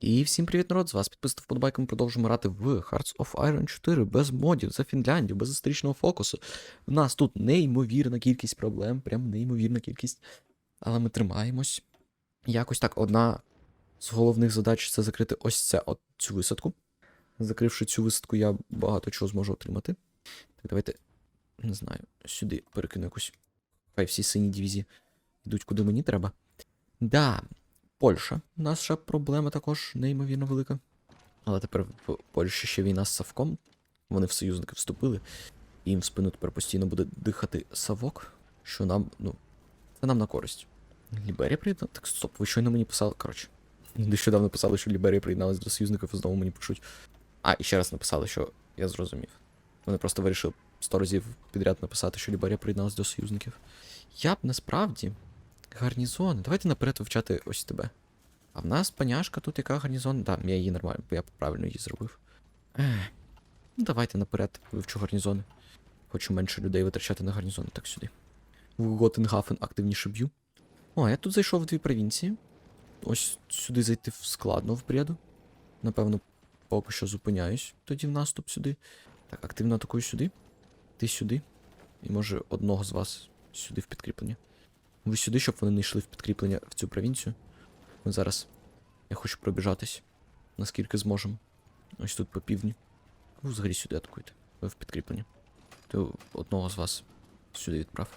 І всім привіт, народ! З вас підписав вподобайку. Ми продовжуємо грати в Hearts of Iron 4 без модів за Фінляндію, без зустрічного фокусу. У нас тут неймовірна кількість проблем, прям неймовірна кількість. Але ми тримаємось. Якось так, одна з головних задач це закрити ось це, от цю висадку. Закривши цю висадку, я багато чого зможу отримати. Так, давайте, не знаю, сюди перекину якусь. Хай всі сині дивізії йдуть куди мені треба. Да, Польща. Наша проблема також неймовірно велика. Але тепер в Польщі ще війна з Савком. Вони в союзники вступили. І їм в спину тепер постійно буде дихати Савок, що нам, ну, це нам на користь. Ліберія приєднала? Так стоп, ви щойно мені писали. Коротше. Нещодавно писали, що Ліберія приєдналась до союзників і знову мені пишуть. А, і ще раз написали, що я зрозумів. Вони просто вирішили сто разів підряд написати, що Ліберія приєдналась до союзників. Я б насправді. Гарнізони. Давайте наперед вивчати ось тебе. А в нас паняшка тут яка гарнізон? Так, я її нормально, бо я правильно її зробив. Ех. Ну, давайте наперед вивчу гарнізони. Хочу менше людей витрачати на гарнізони. Так сюди. В Готенгафен активніше б'ю. О, я тут зайшов в дві провінції. Ось сюди зайти складно в бреду. Напевно, поки що зупиняюсь тоді в наступ сюди. Так, активно атакую сюди. Ти сюди. І може одного з вас сюди в підкріплення. Ви сюди, щоб вони не йшли в підкріплення в цю провінцію. Ми зараз. Я хочу пробіжатись. Наскільки зможемо. Ось тут по півдні. Ви взагалі сюди атакуйте. Ви в підкріплення. То одного з вас сюди відправ.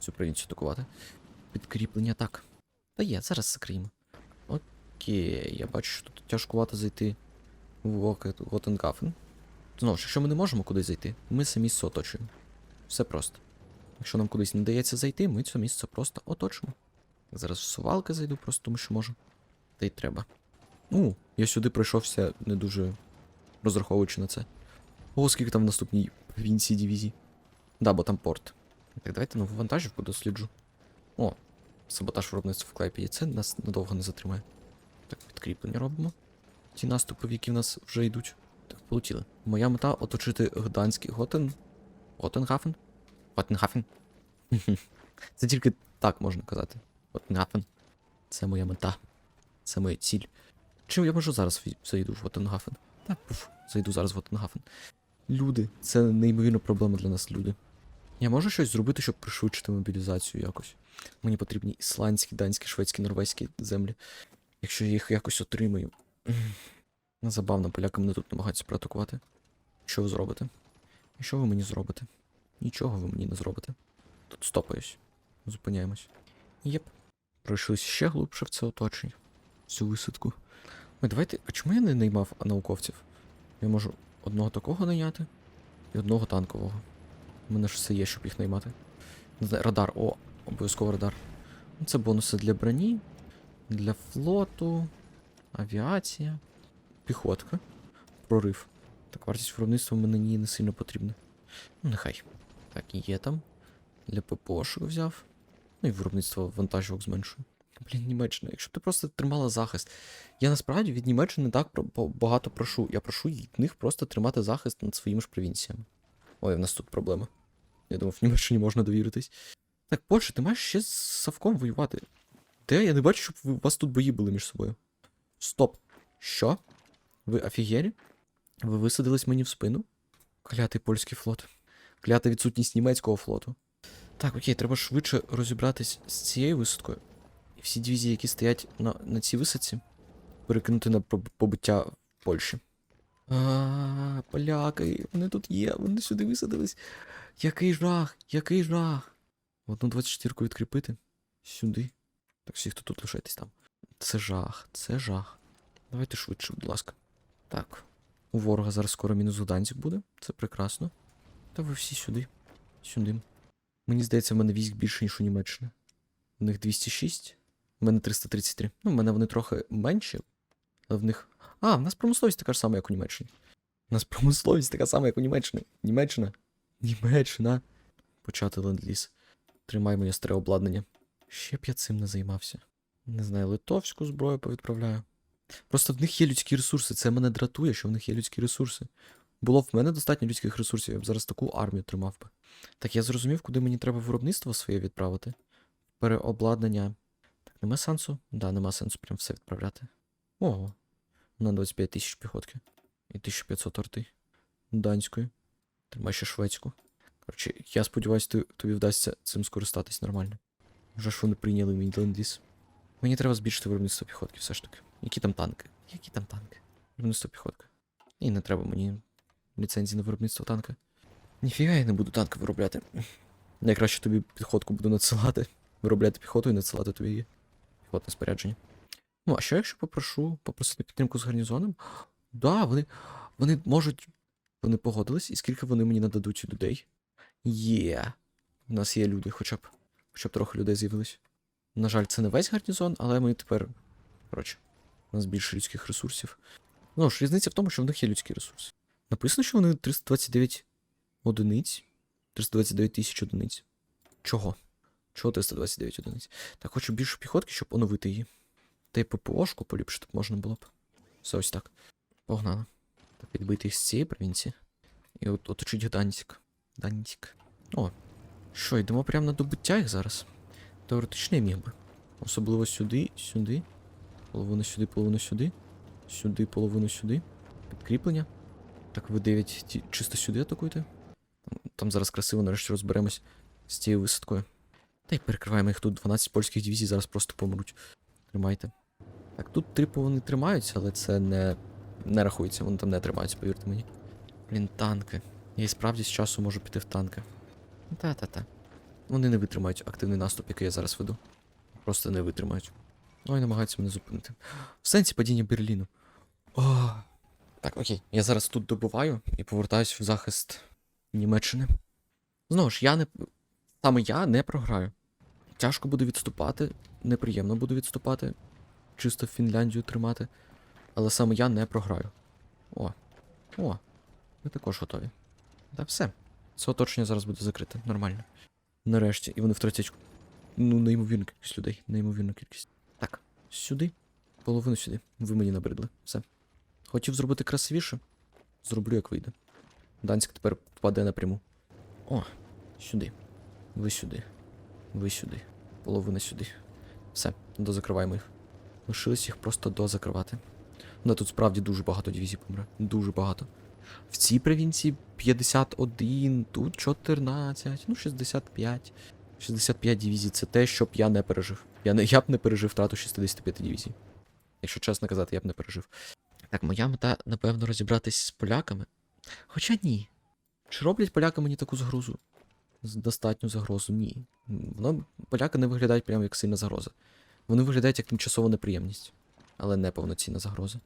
Цю провінцію атакувати. Підкріплення так. Та є, зараз закриємо. Окей, я бачу, що тут тяжкувато зайти в Готенгафен. Знову ж, якщо ми не можемо кудись зайти, ми це місце оточуємо. Все просто. Якщо нам кудись не дається зайти, ми це місце просто оточимо. Зараз в сувалки зайду, просто тому що можу. Та й треба. Ну, я сюди пройшовся не дуже розраховуючи на це. О, скільки там в наступній провінції дивізії. Да, бо там порт. Так, давайте нову вантажівку досліджу. О, саботаж виробництва в Клайпеді. Це нас надовго не затримає. Так, підкріплення робимо. Ті наступи, які в нас вже йдуть. Так, полетіли. Моя мета оточити Гданський Готен. Готенгафен? Готенгафен? Це тільки так можна казати. Готенгафен. Це моя мета. Це моя ціль. Чим я можу зараз зайду в Готенгафен? Так, пуф, зайду зараз в Готенгафен. Люди, це неймовірна проблема для нас, люди. Я можу щось зробити, щоб пришвидшити мобілізацію якось. Мені потрібні ісландські, данські, шведські, норвезькі землі. Якщо я їх якось отримаю. Забавно, поляки мене тут намагаються проатакувати. Що ви зробите? І що ви мені зробите? Нічого ви мені не зробите. Тут стопаюсь. Зупиняємось. Єп. Пройшлися ще глибше в це оточення. Цю висадку. Ой, давайте. А чому я не наймав науковців? Я можу одного такого найняти і одного танкового. У мене ж все є, щоб їх наймати. Радар, о, обов'язково радар. Ну, Це бонуси для броні, для флоту, авіація, піхотка, прорив. Так, вартість виробництва мені не сильно потрібна. Ну, нехай. Так, є там. Для ППОшок взяв. Ну і виробництво вантажівок зменшую. Блін, Німеччина, якщо б ти просто тримала захист. Я насправді від Німеччини так багато прошу. Я прошу від них просто тримати захист над своїми ж провінціями. Ой, в нас тут проблема. Я думав, в Німеччині можна довіритись. Так, Польща, ти маєш ще з Савком воювати. Де? Я не бачу, щоб у вас тут бої були між собою. Стоп. Що? Ви офігєрі? Ви висадились мені в спину? Клятий польський флот. Клята відсутність німецького флоту. Так, окей, треба швидше розібратись з цією висадкою. І всі дивізії, які стоять на, на цій висадці, перекинути на поб- побиття в Польщі. А, поляки, вони тут є, вони сюди висадились. Який жах, який жах. Одну 24-ку відкріпити. Сюди. Так, всі, хто тут лишайтесь там. Це жах, це жах. Давайте швидше, будь ласка. Так. У ворога зараз скоро мінус Гданськ буде. Це прекрасно. Та ви всі сюди. Сюди. Мені здається, в мене військ більше, ніж у Німеччини. У них 206, у мене 333. Ну, в мене вони трохи менші, але в них. А, в нас промисловість така ж сама, як у Німеччині. У нас промисловість така сама, як у Німеччині. Німеччина. Німеччина. Почати ленд-ліз. Тримай моє старе обладнання. Ще б я цим не займався. Не знаю, литовську зброю повідправляю. Просто в них є людські ресурси. Це мене дратує, що в них є людські ресурси. Було в мене достатньо людських ресурсів, я б зараз таку армію тримав би. Так, я зрозумів, куди мені треба виробництво своє відправити. Переобладнання. Так, нема сенсу? Да, нема сенсу прям все відправляти. Ого. На 25 тисяч піхотки. І 1500 арти. Данської. Тримай ще шведську. Коротше, я сподіваюся, тобі вдасться цим скористатись нормально. Вже ж вони прийняли мій ленд-ліз. Мені треба збільшити виробництво піхотки, все ж таки. Які там танки? Які там танки? Виробництво піхотки. І не треба мені ліцензії на виробництво танка. Ніфіга я не буду танки виробляти. Найкраще тобі піхотку буду надсилати. Виробляти піхоту і надсилати тобі піхотне спорядження. Ну, а що якщо попрошу попросити підтримку з гарнізоном? Да, вони, вони можуть. Вони погодились, і скільки вони мені нададуть людей? Є. У нас є люди, хоча б. Хоча б трохи людей з'явилось. На жаль, це не весь гарнізон, але ми тепер. Коротше, у нас більше людських ресурсів. Ну ж, різниця в тому, що в них є людські ресурси. Написано, що вони 329 одиниць. 329 тисяч одиниць. Чого? Чого 329 одиниць? Так хочу більше піхотки, щоб оновити її. Та й ППОшку поліпшити можна було б. Все ось так. Погнали. Так, відбити їх з цієї провінції. І от оточить Гданськ. Данськ. О. Що, йдемо прямо на добуття їх зараз? Теоретично я міг би. Особливо сюди, сюди. Половину сюди, половину сюди. Сюди, половину сюди. Підкріплення. Так, ви 9 ті... чисто сюди атакуєте. Там, зараз красиво нарешті розберемось з цією висадкою. Та й перекриваємо їх тут 12 польських дивізій, зараз просто помруть. Тримайте. Так, тут три вони тримаються, але це не, не рахується, вони там не тримаються, повірте мені. Блін, танки. Я і справді з часу можу піти в танки. Та-та-та. Вони не витримають активний наступ, який я зараз веду. Просто не витримають. Ой, намагаються мене зупинити. В сенсі падіння Берліну. О. Так, окей. Я зараз тут добуваю і повертаюсь в захист Німеччини. Знову ж, я не. Саме я не програю. Тяжко буде відступати, неприємно буде відступати. Чисто Фінляндію тримати. Але саме я не програю. О. О. Ми також готові. Та все. Це оточення зараз буде закрите. Нормально. Нарешті. І вони втратять. Ну, неймовірну кількість людей. Неймовірну кількість. Так, сюди. Половину сюди. Ви мені набридли. Все. Хотів зробити красивіше. Зроблю, як вийде. Данськ тепер попаде напряму. О, сюди. Ви сюди. Ви сюди. Половина сюди. Все, дозакриваємо їх. Лишилось їх просто дозакривати. Ну, тут справді дуже багато дивізій помре. Дуже багато. В цій провінції 51, тут 14, ну 65. 65 дивізій це те, щоб я не пережив. Я, не, я б не пережив втрату 65 дивізій. Якщо чесно казати, я б не пережив. Так, моя мета, напевно, розібратись з поляками. Хоча ні. Чи роблять поляки мені таку загрозу? Достатню загрозу? Ні. Воно, поляки не виглядають прямо як сильна загроза. Вони виглядають як тимчасова неприємність, але не повноцінна загроза.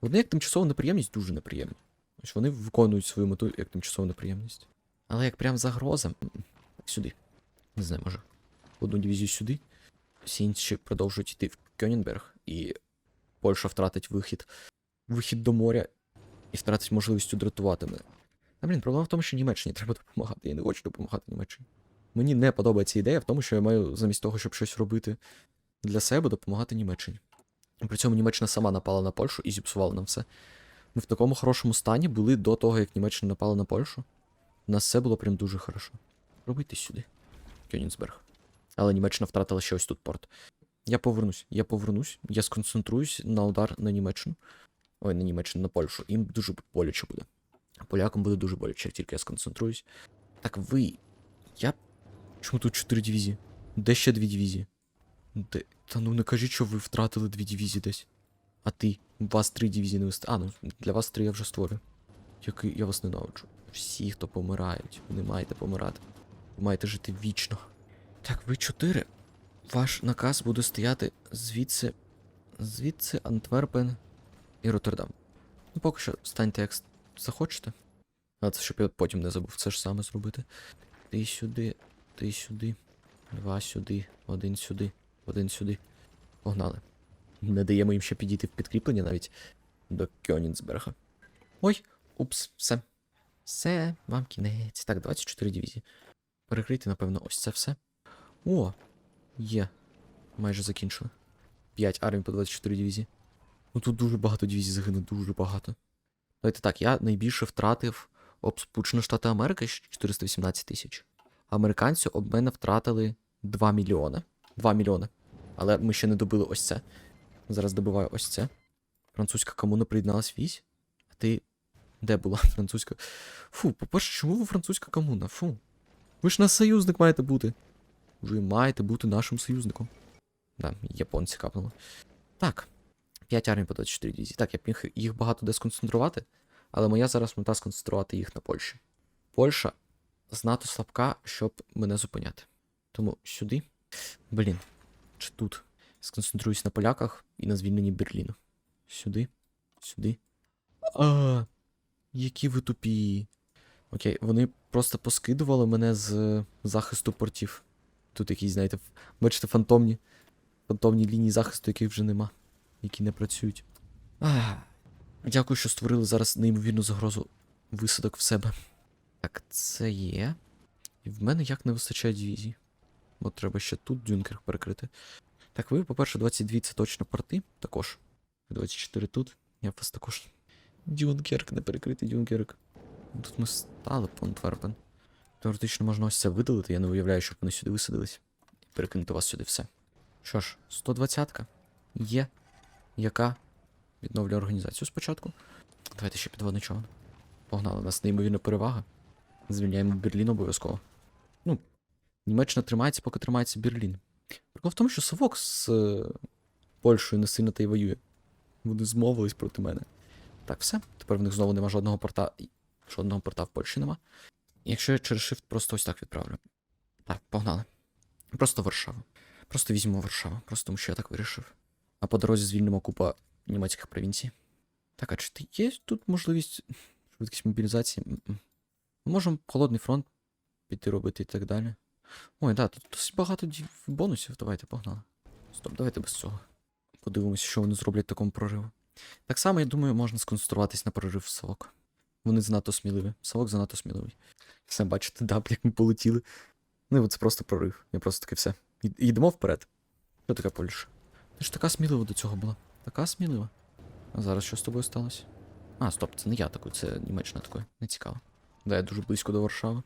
Вони як тимчасова неприємність дуже неприємні. Ось вони виконують свою мету як тимчасова неприємність. Але як прям загроза. Сюди. Не знаю, може. Одну дивізію сюди. Всі інші продовжують йти в Кьонінберг, і Польща втратить вихід. Вихід до моря і втратить можливість дратувати мене. А блін, проблема в тому, що Німеччині треба допомагати. Я не хочу допомагати Німеччині. Мені не подобається ідея в тому, що я маю замість того, щоб щось робити для себе, допомагати Німеччині. При цьому Німеччина сама напала на Польщу і зіпсувала нам все. Ми в такому хорошому стані були до того, як Німеччина напала на Польщу. У нас все було прям дуже хорошо. Робити сюди. Кьонінсберг. Але Німеччина втратила ще ось тут порт. Я повернусь, я повернусь, я сконцентруюсь на удар на Німеччину. Ой, на Німеччину, на Польщу. Їм дуже боляче буде. Полякам буде дуже боляче, як тільки я сконцентруюсь. Так ви. Я. Чому тут чотири дивізії? Де ще дві дивізії? Де. Та ну не кажіть, що ви втратили дві дивізії десь. А ти? У вас три дивізії не вист... А, ну для вас три я вже створю. Який я вас ненавиджу. Всі, хто помирають, ви не маєте помирати. Ви маєте жити вічно. Так, ви чотири. Ваш наказ буде стояти звідси. Звідси Антверпен і Роттердам. Ну, поки що станьте як захочете. А це щоб я потім не забув це ж саме зробити. Ти сюди, ти сюди, два сюди, один сюди, один сюди. Погнали. Не даємо їм ще підійти в підкріплення навіть до Кьонінсберга. Ой, упс, все. Все, вам кінець. Так, 24 дивізії. Перекрити, напевно, ось це все. О, є. Майже закінчили. 5 армій по 24 дивізії. Ну тут дуже багато дивізій загине, дуже багато. Давайте так, я найбільше втратив об Сполучені Штати Америки 418 тисяч. Американці об мене втратили 2 мільйони. 2 мільйони. Але ми ще не добили ось це. Зараз добиваю ось це. Французька комуна приєдналась вісь? А ти. Де була французька? Фу, по-перше, чому ви французька комуна? Фу. Ви ж наш союзник маєте бути. Ви маєте бути нашим союзником. Да, японці капнули. Так. 5 армій по 24 дивізії. Так, я б міг їх багато де сконцентрувати, але моя зараз мета сконцентрувати їх на Польщі. Польща знато слабка, щоб мене зупиняти. Тому сюди. Блін. Чи тут? Сконцентруюсь на поляках і на звільненні Берліну. Сюди. Сюди. А, які ви тупі. Окей, вони просто поскидували мене з захисту портів. Тут якісь, знаєте, бачите, фантомні. Фантомні лінії захисту, яких вже нема, які не працюють. Ах, дякую, що створили зараз неймовірну загрозу висадок в себе. Так, це є. І в мене як не вистачає дивізій. Бо треба ще тут Дюнкерк перекрити. Так, ви, по-перше, 22 це точно порти. Також. 24 тут. Я вас також. Дюнкерк, не перекритий Дюнкерк. Тут ми стали по Антверпен. Теоретично можна ось це видалити, я не уявляю, щоб вони сюди висадились. І перекинути вас сюди все. Що ж, 120-ка є, яка відновлює організацію спочатку. Давайте ще підводний човен. Погнали, у нас неймовірна перевага. Звільняємо Берлін обов'язково. Ну, Німеччина тримається, поки тримається Берлін. Прикол в тому, що Совок з е, Польщею не сильно та й воює. Вони змовились проти мене. Так, все. Тепер в них знову нема жодного порта. Жодного порта в Польщі нема. Якщо я через Shift просто ось так відправлю. Так, погнали. Просто Варшаву. Просто візьмемо Варшаву, просто тому що я так вирішив. А по дорозі звільнимо купа німецьких провінцій. Так, а чи є тут можливість швидкість мобілізації? Ми можемо холодний фронт піти робити і так далі. Ой, да, тут досить багато бонусів. Давайте, погнали. Стоп, давайте без цього. Подивимося, що вони зроблять такому прориву. Так само, я думаю, можна сконцентруватись на прорив в Совок. Вони занадто сміливі. Совок занадто сміливий. Все, бачите, даб, як ми полетіли. Ну, і це просто прорив. Я просто таки все. Йдемо вперед. Що таке Польща? Ти ж така смілива до цього була. Така смілива. А зараз що з тобою сталося? А, стоп, це не я такий, це Німеччина такою. Не цікаво. Да, я дуже близько до Варшави.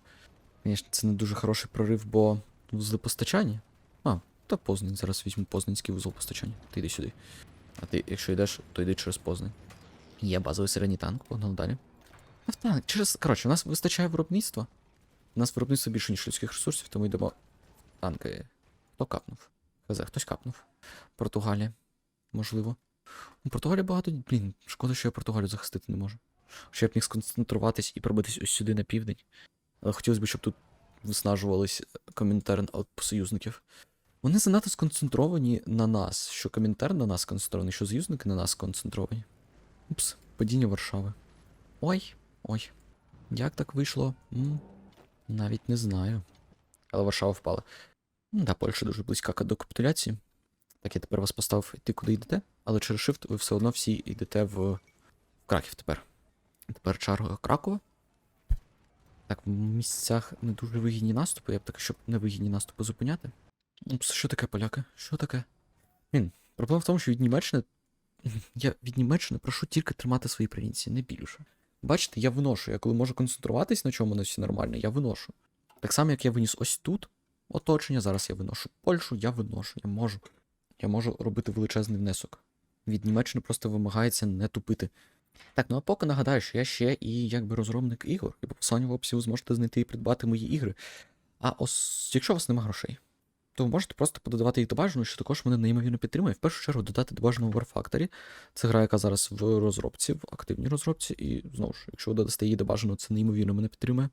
Звісно, це не дуже хороший прорив, бо вузли постачання. А, та Познань. Зараз візьму Познанський вузол постачання. Ти йди сюди. А ти, якщо йдеш, то йди через Познань. Є базовий середній танк, погнали далі. Автанк, через. Коротше, у нас вистачає виробництва. У нас виробництво більше, ніж людських ресурсів, тому йдемо. Танки. Хто капнув? Хз, хтось капнув. Португалія. Можливо. У Португалії багато. Блін, шкода, що я Португалію захистити не можу. Я б міг сконцентруватись і пробитись ось сюди на південь. Але хотілося б, щоб тут виснажувались комінтерн от союзників. Вони занадто сконцентровані на нас. Що комінтерн на нас сконцентрований, що союзники на нас сконцентровані. Упс, падіння Варшави. Ой, ой. Як так вийшло? М, навіть не знаю. Але Варшава впала. Да, Польща дуже близька до капітуляції. Так, я тепер вас поставив йти, куди йдете, але через Shift ви все одно всі йдете в, в Краків тепер. Тепер черга Кракова. Так, в місцях не дуже вигідні наступи, я б так, щоб не вигідні наступи зупиняти. Що таке, поляки? Що таке? Він, проблема в тому, що від Німеччини. Я від Німеччини прошу тільки тримати свої провінції, не більше. Бачите, я виношу. Я коли можу концентруватись на чому на все нормально, я виношу. Так само, як я виніс ось тут оточення, зараз я виношу Польщу, я виношу, я можу. Я можу робити величезний внесок. Від Німеччини просто вимагається не тупити. Так, ну а поки нагадаю, що я ще і якби розробник ігор, і по посиланню в описі ви зможете знайти і придбати мої ігри. А ос, якщо у вас нема грошей, то ви можете просто пододавати їх до бажаного, що також мене неймовірно підтримує. В першу чергу додати до бажаного в Warfactory. Це гра, яка зараз в розробці, в активній розробці, і знову ж, якщо ви додасте її до бажаного, це неймовірно мене підтримує.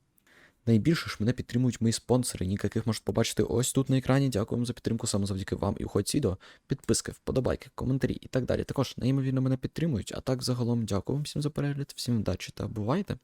Найбільше ж мене підтримують мої спонсори, яких можете побачити ось тут на екрані. Дякуємо за підтримку саме завдяки вам і уходь відео, підписки, вподобайки, коментарі і так далі. Також неймовірно мене підтримують. А так загалом дякую вам всім за перегляд, всім вдачі та бувайте!